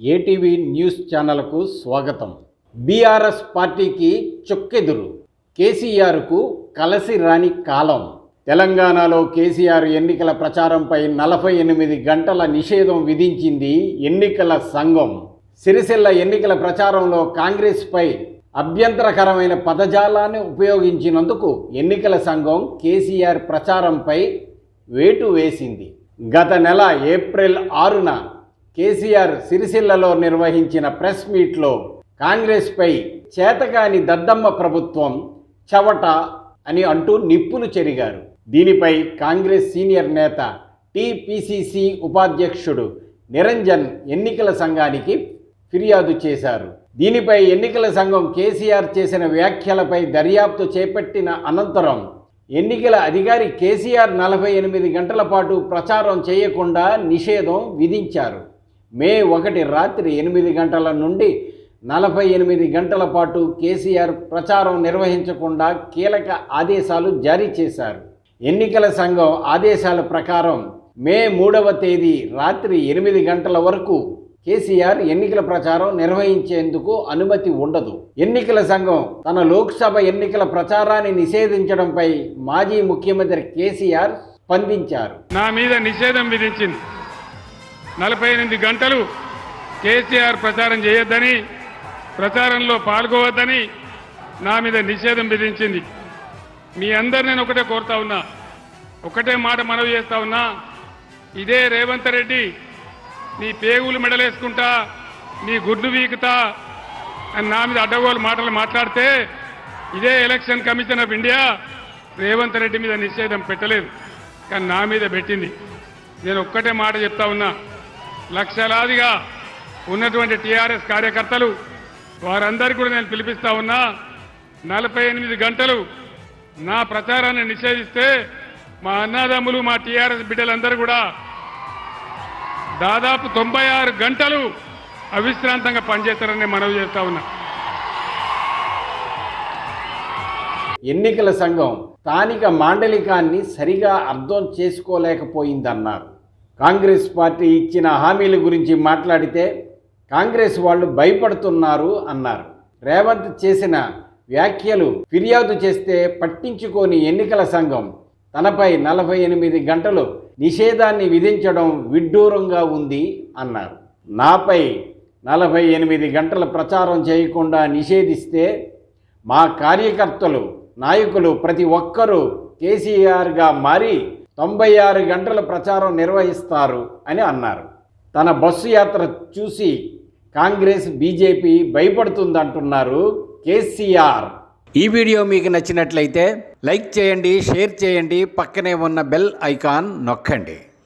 ATV news ఛానల్కు స్వాగతం. BRS పార్టీకి చొక్కెదురు. కేసీఆర్కు కలసి రాని కాలం. తెలంగాణలో కేసీఆర్ ఎన్నికల ప్రచారంపై నలభై ఎనిమిది గంటల నిషేధం విధించింది ఎన్నికల సంఘం. సిరిసిల్ల ఎన్నికల ప్రచారంలో కాంగ్రెస్పై అభ్యంతరకరమైన పదజాలాన్ని ఉపయోగించినందుకు ఎన్నికల సంఘం కేసీఆర్ ప్రచారంపై వేటు వేసింది. గత నెల ఏప్రిల్ ఆరున కేసీఆర్ సిరిసిల్లలో నిర్వహించిన ప్రెస్ మీట్లో కాంగ్రెస్పై చేతకాని దద్దమ్మ ప్రభుత్వం చవట అని అంటూ నిప్పులు చెరిగారు. దీనిపై కాంగ్రెస్ సీనియర్ నేత టీపీసీసీ ఉపాధ్యక్షుడు నిరంజన్ ఎన్నికల సంఘానికి ఫిర్యాదు చేశారు. దీనిపై ఎన్నికల సంఘం కేసీఆర్ చేసిన వ్యాఖ్యలపై దర్యాప్తు చేపట్టిన అనంతరం ఎన్నికల అధికారి కేసీఆర్ నలభై ఎనిమిది గంటల పాటు ప్రచారం చేయకుండా నిషేధం విధించారు. మే ఒకటి రాత్రి ఎనిమిది గంటల నుండి నలభై ఎనిమిది గంటల పాటు కేసీఆర్ ప్రచారం నిర్వహించకుండా కీలక ఆదేశాలు జారీ చేశారు. ఎన్నికల సంఘం ఆదేశాల ప్రకారం మే మూడవ తేదీ రాత్రి ఎనిమిది గంటల వరకు కేసీఆర్ ఎన్నికల ప్రచారం నిర్వహించేందుకు అనుమతి ఉండదు. ఎన్నికల సంఘం తన లోక్సభ ఎన్నికల ప్రచారాన్ని నిషేధించడంపై మాజీ ముఖ్యమంత్రి కేసీఆర్ స్పందించారు. నా మీద నిషేధం విధించింది. నలభై ఎనిమిది గంటలు కేసీఆర్ ప్రచారం చేయొద్దని ప్రచారంలో పాల్గొవద్దని నా మీద నిషేధం విధించింది. మీ అందరు నేను ఒకటే కోరుతా ఉన్నా ఒకటే మాట మనవి చేస్తా ఉన్నా ఇదే రేవంత్ రెడ్డి నీ పేగులు మెడలేసుకుంటా నీ గుడ్డు వీకుతా అని నా మీద అడ్డగోలు మాటలు మాట్లాడితే ఇదే election commission of India Revanth Reddy మీద నిషేధం పెట్టలేదు. కానీ నా మీద పెట్టింది. నేను ఒక్కటే మాట చెప్తా ఉన్నా లక్షలాదిగా ఉన్నటువంటి టీఆర్ఎస్ కార్యకర్తలు వారందరికీ కూడా నేను పిలిపిస్తా ఉన్నా నలభై ఎనిమిది గంటలు నా ప్రచారాన్ని నిషేధిస్తే మా అన్నదమ్ములు మా టీఆర్ఎస్ బిడ్డలందరూ కూడా దాదాపు తొంభై ఆరు గంటలు అవిశ్రాంతంగా పనిచేస్తారని మనవి చేస్తా ఉన్నా. ఎన్నికల సంఘం స్థానిక మాండలికాన్ని సరిగా అర్థం చేసుకోలేకపోయిందన్నారు. కాంగ్రెస్ పార్టీ ఇచ్చిన హామీల గురించి మాట్లాడితే కాంగ్రెస్ వాళ్ళు భయపడుతున్నారు అన్నారు. రేవంత్ చేసిన వ్యాఖ్యలు ఫిర్యాదు చేస్తే పట్టించుకోని ఎన్నికల సంఘం తనపై నలభై ఎనిమిది గంటలు నిషేధాన్ని విధించడం విడ్డూరంగా ఉంది అన్నారు. నాపై నలభై ఎనిమిది గంటల ప్రచారం చేయకుండా నిషేధిస్తే మా కార్యకర్తలు నాయకులు ప్రతి ఒక్కరూ కేసీఆర్గా మారి తొంభై ఆరు గంటల ప్రచారం నిర్వహిస్తారు అని అన్నారు. తన బస్సు యాత్ర చూసి కాంగ్రెస్ బీజేపీ భయపడుతుందంటున్నారు కేసీఆర్. ఈ వీడియో మీకు నచ్చినట్లయితే లైక్ చేయండి షేర్ చేయండి పక్కనే ఉన్న బెల్ ఐకాన్ నొక్కండి.